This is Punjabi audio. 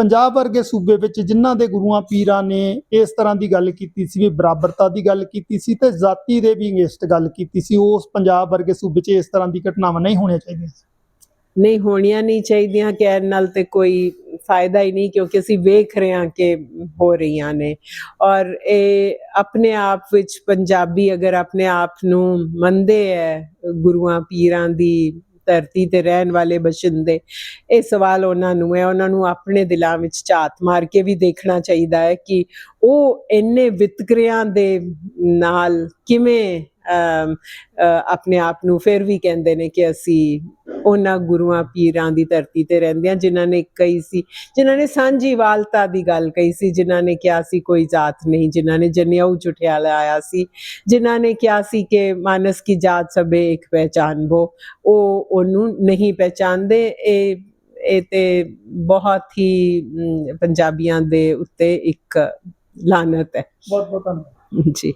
ਪੰਜਾਬ ਵਰਗੇ ਸੂਬੇ ਵਿੱਚ ਜਿਨ੍ਹਾਂ ਦੇ ਗੁਰੂਆਂ ਪੀਰਾਂ ਨੇ ਇਸ ਤਰ੍ਹਾਂ ਦੀ ਗੱਲ ਕੀਤੀ ਸੀ, ਵੀ ਬਰਾਬਰਤਾ ਦੀ ਗੱਲ ਕੀਤੀ ਸੀ ਤੇ ਜਾਤੀ ਦੇ ਵੀ ਅਗੇਂਸਟ ਗੱਲ ਕੀਤੀ ਸੀ, ਉਸ ਪੰਜਾਬ ਵਰਗੇ ਸੂਬੇ 'ਚ ਇਸ ਤਰ੍ਹਾਂ ਦੀ ਘਟਨਾਵਾਂ ਨਹੀਂ ਹੋਣੀਆਂ ਚਾਹੀਦੀਆਂ। ਨਹੀਂ ਹੋਣੀਆਂ ਨਹੀਂ ਚਾਹੀਦੀਆਂ ਕਹਿਣ ਨਾਲ ਤੇ ਕੋਈ ਫਾਇਦਾ ਹੀ ਨਹੀਂ ਕਿਉਂਕਿ ਅਸੀਂ ਵੇਖ ਰਹੇ ਹਾਂ ਕਿ ਹੋ ਰਹੀਆਂ ਨੇ। ਔਰ ਇਹ ਆਪਣੇ ਆਪ ਵਿੱਚ ਪੰਜਾਬੀ ਅਗਰ ਆਪਣੇ ਆਪ ਨੂੰ ਮੰਨਦੇ ਹੈ ਗੁਰੂਆਂ ਪੀਰਾਂ ਦੀ ਧਰਤੀ ਤੇ ਰਹਿਣ ਵਾਲੇ ਬਸ਼ਿੰਦੇ ਇਹ ਸਵਾਲ ਉਹਨਾਂ ਨੂੰ ਹੈ। ਉਹਨਾਂ ਨੂੰ ਆਪਣੇ ਦਿਲਾਂ ਵਿੱਚ ਝਾਤ ਮਾਰ ਕੇ ਵੀ ਦੇਖਣਾ ਚਾਹੀਦਾ ਹੈ ਕਿ ਉਹ ਇੰਨੇ ਵਿਤਕਰਿਆਂ ਦੇ ਨਾਲ ਕਿਵੇਂ ਅਮ, ਅ, ਆਪਣੇ ਆਪ ਨੂੰ ਫਿਰ ਵੀ ਕਹਿੰਦੇ ਨੇ ਕਿ ਅਸੀਂ ਉਹਨਾਂ ਗੁਰੂਆਂ ਪੀਰਾਂ ਦੀ ਧਰਤੀ ਤੇ ਰਹਿੰਦੇ ਹਾਂ ਜਿਨ੍ਹਾਂ ਨੇ ਕਹੀ ਸੀ ਜਿਨ੍ਹਾਂ ਨੇ ਸਾਂਝੀਵਾਲਤਾ ਦੀ ਗੱਲ ਕਹੀ ਸੀ ਜਿਨ੍ਹਾਂ ਨੇ ਕਿਹਾ ਸੀ ਕੋਈ ਜਾਤ ਨਹੀਂ ਜਿਨ੍ਹਾਂ ਨੇ ਜਨੇਊ ਝੁਠਿਆ ਲਾਇਆ ਸੀ ਜਿਨ੍ਹਾਂ ਨੇ ਕਿਹਾ ਸੀ ਕਿ ਮਾਨਸ ਕੀ ਜਾਤ ਸਭੇ ਇੱਕ ਪਹਿਚਾਨ ਬੋ ਉਹ ਉਹਨੂੰ ਨਹੀਂ ਪਹਿਚਾਨਦੇ ਇਹ ਇਹ ਤੇ ਬਹੁਤ ਹੀ ਪੰਜਾਬੀਆਂ ਦੇ ਉੱਤੇ ਇੱਕ ਲਾਨਤ ਹੈ। ਬਹੁਤ ਬਹੁਤ ਧੰਨਵਾਦ। ਜੀ।